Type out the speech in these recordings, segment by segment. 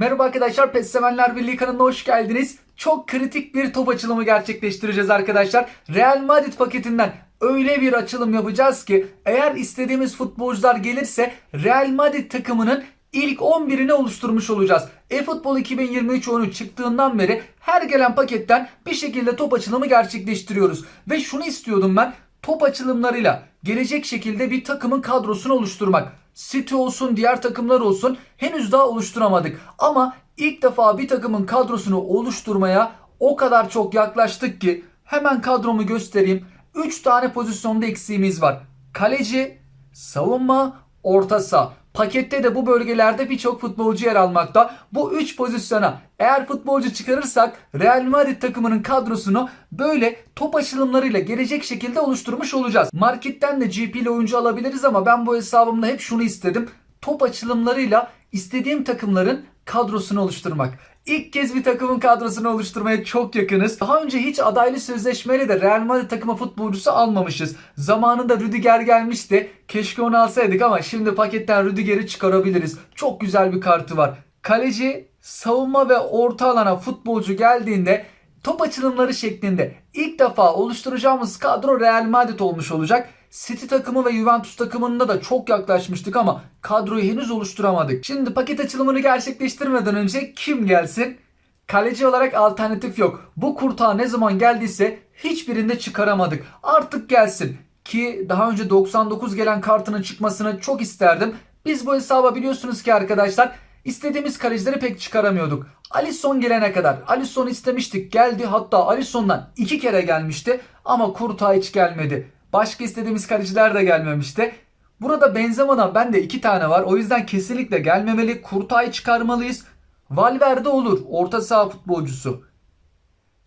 Merhaba arkadaşlar, Pes Sevenler Birliği kanalına hoş geldiniz. Çok kritik bir top açılımı gerçekleştireceğiz arkadaşlar. Real Madrid paketinden öyle bir açılım yapacağız ki eğer istediğimiz futbolcular gelirse Real Madrid takımının ilk 11'ini oluşturmuş olacağız. eFootball 2023 oyunu çıktığından beri her gelen paketten bir şekilde top açılımı gerçekleştiriyoruz. Ve şunu istiyordum ben top açılımlarıyla gelecek şekilde bir takımın kadrosunu oluşturmak. City olsun diğer takımlar olsun henüz daha oluşturamadık. Ama ilk defa bir takımın kadrosunu oluşturmaya o kadar çok yaklaştık ki hemen kadromu göstereyim. 3 tane pozisyonda eksiğimiz var. Kaleci, savunma, orta saha. Pakette de bu bölgelerde birçok futbolcu yer almakta. Bu 3 pozisyona eğer futbolcu çıkarırsak Real Madrid takımının kadrosunu böyle top açılımlarıyla gelecek şekilde oluşturmuş olacağız. Marketten de GP ile oyuncu alabiliriz ama ben bu hesabımda hep şunu istedim. Top açılımlarıyla istediğim takımların kadrosunu oluşturmak. İlk kez bir takımın kadrosunu oluşturmaya çok yakınız. Daha önce hiç adaylı sözleşmeyle de Real Madrid takımı futbolcusu almamışız. Zamanında Rüdiger gelmişti. Keşke onu alsaydık ama şimdi paketten Rüdiger'i çıkarabiliriz. Çok güzel bir kartı var. Kaleci, savunma ve orta alana futbolcu geldiğinde top açılımları şeklinde ilk defa oluşturacağımız kadro Real Madrid olmuş olacak. City takımı ve Juventus takımında da çok yaklaşmıştık ama kadroyu henüz oluşturamadık. Şimdi paket açılımını gerçekleştirmeden önce kim gelsin? Kaleci olarak alternatif yok. Bu kurtağı ne zaman geldiyse hiçbirinde çıkaramadık. Artık gelsin. Ki daha önce 99 gelen kartının çıkmasını çok isterdim. Biz bu hesaba biliyorsunuz ki arkadaşlar istediğimiz kalecileri pek çıkaramıyorduk. Alisson gelene kadar. Alisson istemiştik geldi. Hatta Alisson'dan iki kere gelmişti. Ama Kurtağı hiç gelmedi. Başka istediğimiz kaleciler de gelmemişti. Burada Benzema'dan bende iki tane var. O yüzden kesinlikle gelmemeli. Kurtay'ı çıkarmalıyız. Valverde olur. Orta saha futbolcusu.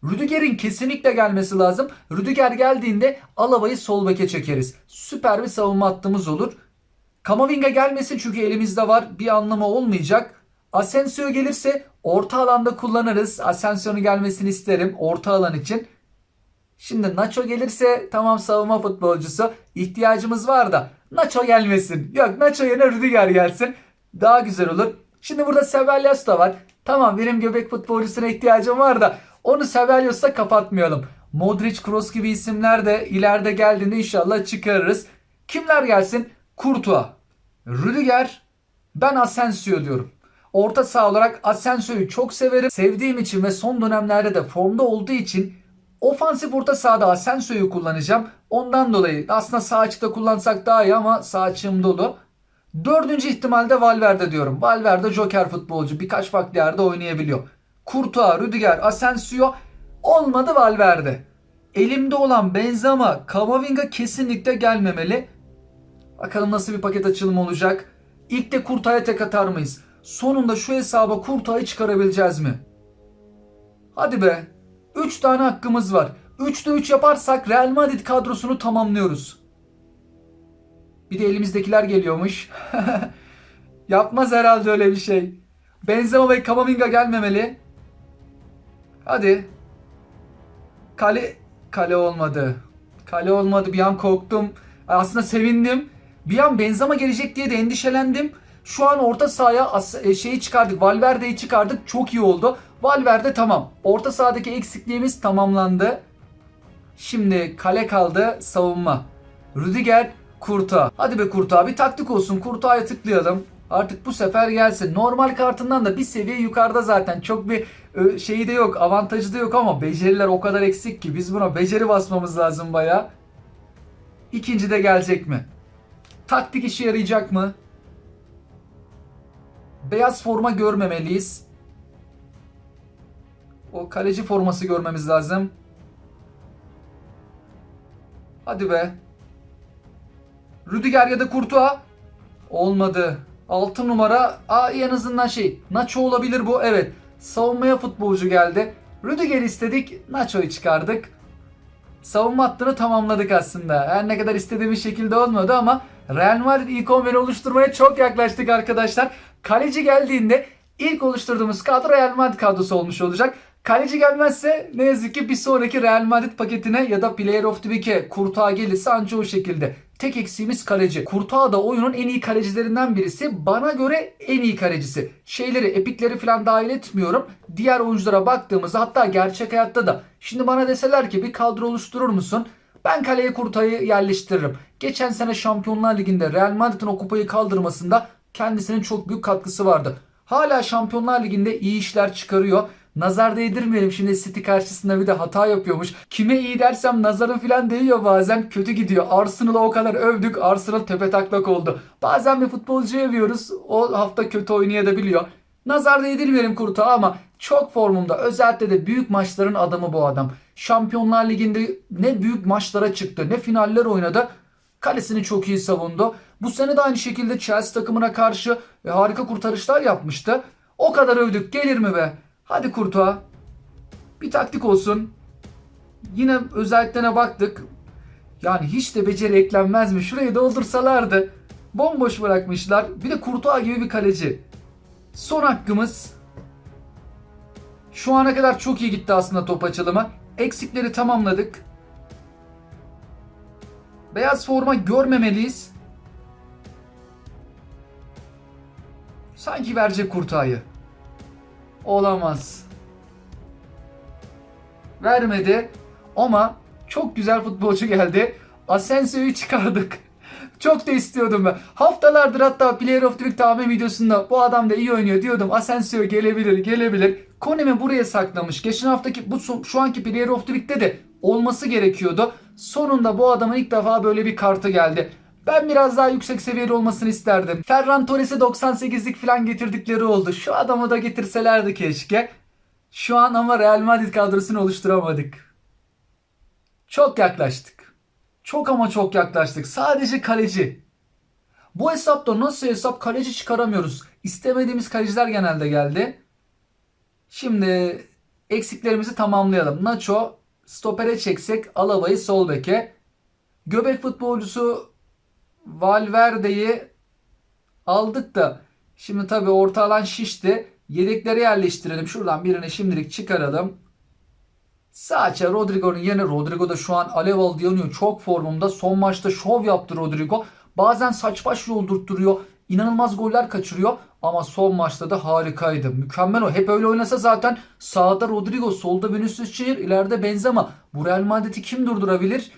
Rüdiger'in kesinlikle gelmesi lazım. Rüdiger geldiğinde Alava'yı sol beke çekeriz. Süper bir savunma hattımız olur. Kamavinga gelmesin çünkü elimizde var. Bir anlamı olmayacak. Asensio gelirse orta alanda kullanırız. Asensio'nun gelmesini isterim orta alan için. Şimdi Nacho gelirse tamam savunma futbolcusu. ihtiyacımız var da Nacho gelmesin. Yok Nacho yerine Rüdiger gelsin. Daha güzel olur. Şimdi burada Sebalyas da var. Tamam benim göbek futbolcusuna ihtiyacım var da onu Sebalyas'ta kapatmayalım. Modric, Kroos gibi isimler de ileride geldiğinde inşallah çıkarırız. Kimler gelsin? Courtois, Rüdiger, ben Asensio diyorum. Orta saha olarak Asensio'yu çok severim. Sevdiğim için ve son dönemlerde de formda olduğu için Ofansif orta sahada Asensio'yu kullanacağım. Ondan dolayı aslında sağ açıkta kullansak daha iyi ama sağ açığım dolu. Dördüncü ihtimalde Valverde diyorum. Valverde joker futbolcu. Birkaç farklı yerde oynayabiliyor. Courtois, Rüdiger, Asensio olmadı Valverde. Elimde olan Benzema, Camavinga kesinlikle gelmemeli. Bakalım nasıl bir paket açılımı olacak. İlk de Kurtay'a tek atar mıyız? Sonunda şu hesaba Kurtay'ı çıkarabileceğiz mi? Hadi be. 3 tane hakkımız var. 3'te 3 yaparsak Real Madrid kadrosunu tamamlıyoruz. Bir de elimizdekiler geliyormuş. Yapmaz herhalde öyle bir şey. Benzema ve Camavinga gelmemeli. Hadi. Kale kale olmadı. Kale olmadı. Bir an korktum. Aslında sevindim. Bir an Benzema gelecek diye de endişelendim. Şu an orta sahaya as- şeyi çıkardık. Valverde'yi çıkardık. Çok iyi oldu. Valverde tamam. Orta sahadaki eksikliğimiz tamamlandı. Şimdi kale kaldı savunma. Rüdiger, Kurta. Hadi be Kurta bir taktik olsun. Kurta'ya tıklayalım. Artık bu sefer gelsin. Normal kartından da bir seviye yukarıda zaten. Çok bir e, şeyi de yok. Avantajı da yok ama beceriler o kadar eksik ki. Biz buna beceri basmamız lazım baya. İkinci de gelecek mi? Taktik işe yarayacak mı? Beyaz forma görmemeliyiz. O kaleci forması görmemiz lazım. Hadi be. Rüdiger ya da Courtois. Olmadı. 6 numara. Aa en azından şey. Nacho olabilir bu. Evet. Savunmaya futbolcu geldi. Rüdiger istedik. Nacho'yu çıkardık. Savunma hattını tamamladık aslında. Her ne kadar istediğimiz şekilde olmadı ama Real Madrid ilk 11'i oluşturmaya çok yaklaştık arkadaşlar. Kaleci geldiğinde ilk oluşturduğumuz kadro Real Madrid kadrosu olmuş olacak. Kaleci gelmezse ne yazık ki bir sonraki Real Madrid paketine ya da Player of the Week'e Kurtağı gelirse anca o şekilde. Tek eksiğimiz kaleci. Kurtuğa da oyunun en iyi kalecilerinden birisi. Bana göre en iyi kalecisi. Şeyleri, epikleri falan dahil etmiyorum. Diğer oyunculara baktığımızda hatta gerçek hayatta da. Şimdi bana deseler ki bir kadro oluşturur musun? Ben kaleye Kurtay'ı yerleştiririm. Geçen sene Şampiyonlar Ligi'nde Real Madrid'in o kupayı kaldırmasında kendisinin çok büyük katkısı vardı. Hala Şampiyonlar Ligi'nde iyi işler çıkarıyor. Nazar değdirmeyelim şimdi City karşısında bir de hata yapıyormuş. Kime iyi dersem nazarın falan değiyor bazen kötü gidiyor. Arsenal'ı o kadar övdük Arsenal tepe taklak oldu. Bazen bir futbolcu övüyoruz o hafta kötü oynayabiliyor. Nazar değdirmeyelim Kurt'a ama çok formunda. Özellikle de büyük maçların adamı bu adam. Şampiyonlar Ligi'nde ne büyük maçlara çıktı ne finaller oynadı. Kalesini çok iyi savundu. Bu sene de aynı şekilde Chelsea takımına karşı e, harika kurtarışlar yapmıştı. O kadar övdük. Gelir mi be? Hadi Kurtuğa. Bir taktik olsun. Yine özelliklerine baktık. Yani hiç de beceri eklenmez mi? Şurayı doldursalardı. Bomboş bırakmışlar. Bir de Kurtuğa gibi bir kaleci. Son hakkımız. Şu ana kadar çok iyi gitti aslında top açılımı. Eksikleri tamamladık. Beyaz forma görmemeliyiz. Sanki verecek Kurtay'ı. Olamaz. Vermedi ama çok güzel futbolcu geldi. Asensio'yu çıkardık. Çok da istiyordum ben. Haftalardır hatta Player of the Week tahmin videosunda bu adam da iyi oynuyor diyordum. Asensio gelebilir, gelebilir. Konemi buraya saklamış. Geçen haftaki bu şu anki Player of the Week'te de olması gerekiyordu. Sonunda bu adamın ilk defa böyle bir kartı geldi. Ben biraz daha yüksek seviyeli olmasını isterdim. Ferran Torres'e 98'lik falan getirdikleri oldu. Şu adamı da getirselerdi keşke. Şu an ama Real Madrid kadrosunu oluşturamadık. Çok yaklaştık. Çok ama çok yaklaştık. Sadece kaleci. Bu hesapta nasıl hesap kaleci çıkaramıyoruz. İstemediğimiz kaleciler genelde geldi. Şimdi eksiklerimizi tamamlayalım. Nacho stopere çeksek Alaba'yı sol beke. Göbek futbolcusu Valverde'yi aldık da şimdi tabii orta alan şişti. Yedekleri yerleştirelim. Şuradan birini şimdilik çıkaralım. Saça Rodrigo'nun yerine Rodrigo da şu an alev aldı yanıyor. Çok formumda. Son maçta şov yaptı Rodrigo. Bazen saç baş yoldurtturuyor. İnanılmaz goller kaçırıyor. Ama son maçta da harikaydı. Mükemmel o. Hep öyle oynasa zaten sağda Rodrigo, solda Vinicius Junior, ileride Benzema. Bu Real Madrid'i kim durdurabilir?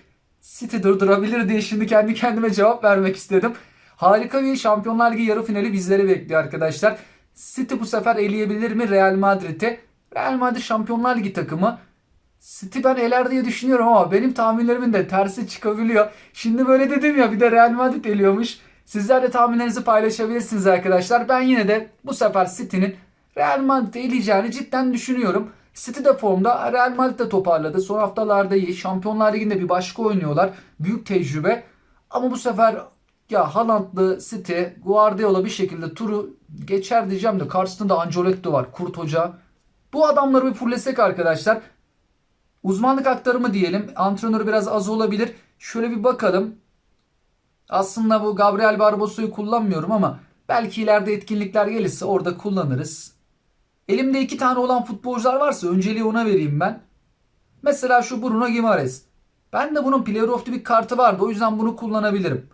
City durdurabilir diye şimdi kendi kendime cevap vermek istedim. Harika bir Şampiyonlar Ligi yarı finali bizleri bekliyor arkadaşlar. City bu sefer eleyebilir mi Real Madrid'i? Real Madrid Şampiyonlar Ligi takımı. City ben eler diye düşünüyorum ama benim tahminlerimin de tersi çıkabiliyor. Şimdi böyle dedim ya bir de Real Madrid eliyormuş. Sizler de tahminlerinizi paylaşabilirsiniz arkadaşlar. Ben yine de bu sefer City'nin Real Madrid'i eleyeceğini cidden düşünüyorum. City de formda. Real Madrid de toparladı. Son haftalarda iyi. Şampiyonlar Ligi'nde bir başka oynuyorlar. Büyük tecrübe. Ama bu sefer ya Haaland'lı City Guardiola bir şekilde turu geçer diyeceğim de karşısında da Ancelotti var. Kurt Hoca. Bu adamları bir fullesek arkadaşlar. Uzmanlık aktarımı diyelim. Antrenörü biraz az olabilir. Şöyle bir bakalım. Aslında bu Gabriel Barbosa'yı kullanmıyorum ama belki ileride etkinlikler gelirse orada kullanırız. Elimde iki tane olan futbolcular varsa önceliği ona vereyim ben. Mesela şu Bruno Gimares. Ben de bunun Player of the Week kartı vardı. O yüzden bunu kullanabilirim.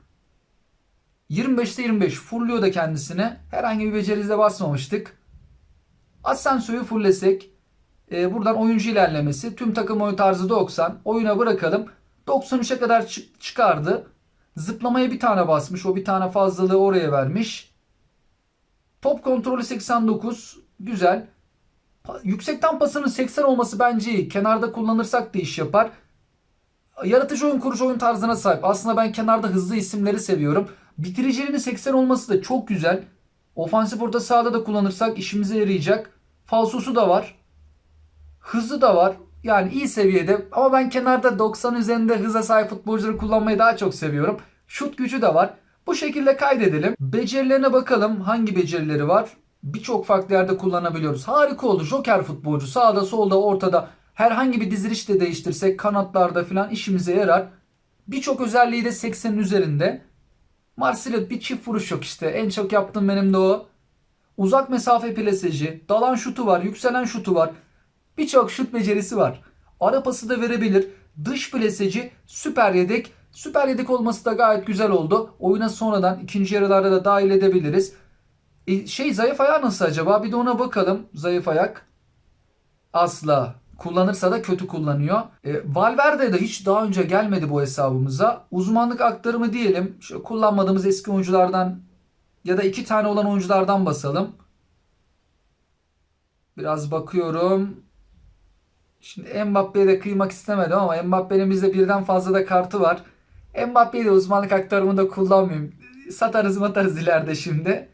25'te 25. Fullüyor da kendisine. Herhangi bir becerize basmamıştık. Asensio'yu fullesek. e, buradan oyuncu ilerlemesi. Tüm takım oyun tarzı 90. Oyuna bırakalım. 93'e kadar çık- çıkardı. Zıplamaya bir tane basmış. O bir tane fazlalığı oraya vermiş. Top kontrolü 89. Güzel. Yüksekten pasının 80 olması bence iyi. Kenarda kullanırsak da iş yapar. Yaratıcı oyun kurucu oyun tarzına sahip. Aslında ben kenarda hızlı isimleri seviyorum. Bitiriciliğinin 80 olması da çok güzel. Ofansif orta sahada da kullanırsak işimize yarayacak. Falsosu da var. Hızı da var. Yani iyi seviyede. Ama ben kenarda 90 üzerinde hıza sahip futbolcuları kullanmayı daha çok seviyorum. Şut gücü de var. Bu şekilde kaydedelim. Becerilerine bakalım. Hangi becerileri var? Birçok farklı yerde kullanabiliyoruz. Harika oldu. Joker futbolcu. Sağda, solda, ortada. Herhangi bir diziliş de değiştirsek kanatlarda falan işimize yarar. Birçok özelliği de 80'in üzerinde. Marsilya bir çift vuruş yok işte. En çok yaptığım benim de o. Uzak mesafe plaseci, dalan şutu var, yükselen şutu var. Birçok şut becerisi var. Ara pası da verebilir. Dış plaseci, süper yedek. Süper yedik olması da gayet güzel oldu. Oyuna sonradan ikinci yarılarda da dahil edebiliriz. E, şey zayıf ayağı nasıl acaba? Bir de ona bakalım. Zayıf ayak. Asla. Kullanırsa da kötü kullanıyor. E, Valverde de hiç daha önce gelmedi bu hesabımıza. Uzmanlık aktarımı diyelim. Şöyle kullanmadığımız eski oyunculardan ya da iki tane olan oyunculardan basalım. Biraz bakıyorum. Şimdi Mbappe'ye de kıymak istemedim ama Mbappe'nin bizde birden fazla da kartı var. Mbappe'yi de uzmanlık aktarımında kullanmayayım. Satarız matarız ileride şimdi.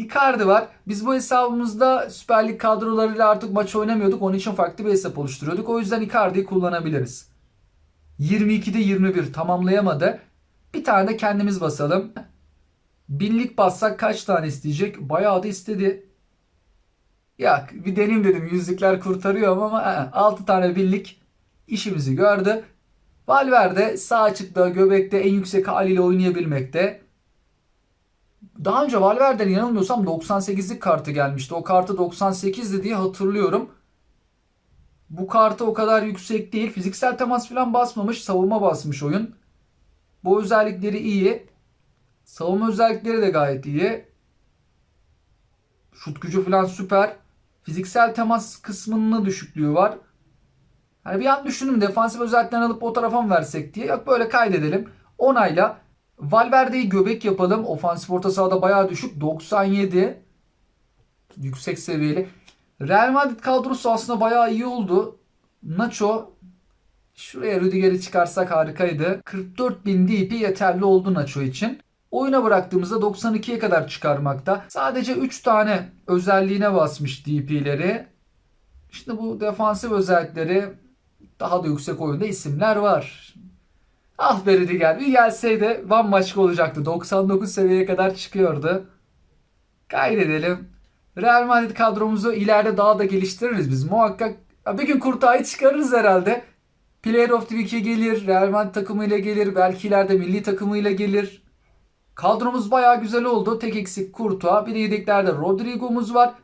Icardi var. Biz bu hesabımızda Süper Lig kadrolarıyla artık maç oynamıyorduk. Onun için farklı bir hesap oluşturuyorduk. O yüzden Icardi'yi kullanabiliriz. 22'de 21 tamamlayamadı. Bir tane de kendimiz basalım. Binlik bassak kaç tane isteyecek? Bayağı da istedi. Ya bir deneyim dedim. Yüzlükler kurtarıyor ama 6 tane binlik işimizi gördü. Valverde sağ açıkta göbekte en yüksek haliyle oynayabilmekte. Daha önce Valverde'nin yanılmıyorsam 98'lik kartı gelmişti. O kartı 98'di diye hatırlıyorum. Bu kartı o kadar yüksek değil. Fiziksel temas falan basmamış. Savunma basmış oyun. Bu özellikleri iyi. Savunma özellikleri de gayet iyi. Şut gücü falan süper. Fiziksel temas kısmının düşüklüğü var. Hani bir an düşündüm defansif özelliklerini alıp o tarafa mı versek diye. Yok böyle kaydedelim. Onayla. Valverde'yi göbek yapalım. Ofansif orta sahada bayağı düşük. 97. Yüksek seviyeli. Real Madrid kadrosu aslında bayağı iyi oldu. Nacho Şuraya Rüdiger'i çıkarsak harikaydı. 44.000 DP yeterli oldu Nacho için. Oyuna bıraktığımızda 92'ye kadar çıkarmakta. Sadece 3 tane özelliğine basmış DP'leri. İşte bu defansif özellikleri daha da yüksek oyunda isimler var. Ah be Rüdiger bir gelseydi bambaşka olacaktı. 99 seviyeye kadar çıkıyordu. Kaydedelim. Real Madrid kadromuzu ileride daha da geliştiririz biz. Muhakkak bir gün Kurtay'ı çıkarırız herhalde. Player of the Week'e gelir. Real Madrid takımıyla gelir. Belki ileride milli takımıyla gelir. Kadromuz bayağı güzel oldu. Tek eksik Kurtuğa. Bir de yedeklerde Rodrigo'muz var.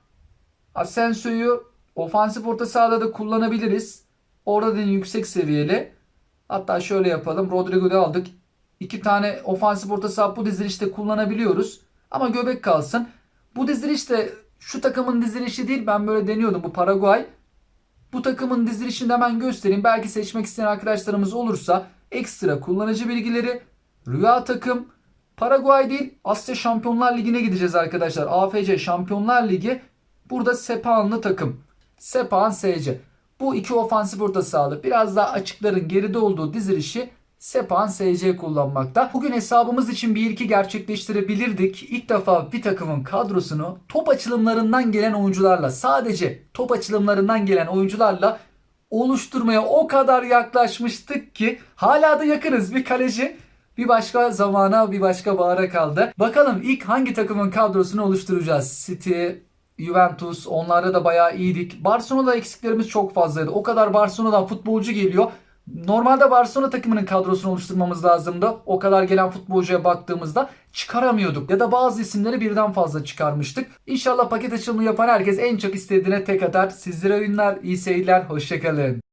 Asensio'yu ofansif orta sahada da kullanabiliriz. Orada da yüksek seviyeli. Hatta şöyle yapalım. Rodrigo'yu aldık. İki tane ofansif orta saha bu dizilişte kullanabiliyoruz. Ama göbek kalsın. Bu dizilişte şu takımın dizilişi değil. Ben böyle deniyordum. Bu Paraguay. Bu takımın dizilişini hemen göstereyim. Belki seçmek isteyen arkadaşlarımız olursa ekstra kullanıcı bilgileri, rüya takım, Paraguay değil Asya Şampiyonlar Ligi'ne gideceğiz arkadaşlar. AFC Şampiyonlar Ligi. Burada Sepahanlı takım. Sepahan SC. Bu iki ofansif orta sahalı biraz daha açıkların geride olduğu dizilişi Sepan SC kullanmakta. Bugün hesabımız için bir iki gerçekleştirebilirdik. İlk defa bir takımın kadrosunu top açılımlarından gelen oyuncularla sadece top açılımlarından gelen oyuncularla oluşturmaya o kadar yaklaşmıştık ki hala da yakınız. Bir kaleci bir başka zamana bir başka bahara kaldı. Bakalım ilk hangi takımın kadrosunu oluşturacağız? City, Juventus onlarda da bayağı iyiydik. Barcelona'da eksiklerimiz çok fazlaydı. O kadar Barcelona'dan futbolcu geliyor. Normalde Barcelona takımının kadrosunu oluşturmamız lazımdı. O kadar gelen futbolcuya baktığımızda çıkaramıyorduk. Ya da bazı isimleri birden fazla çıkarmıştık. İnşallah paket açılımı yapan herkes en çok istediğine tek atar. Sizlere oyunlar, iyi seyirler, hoşçakalın.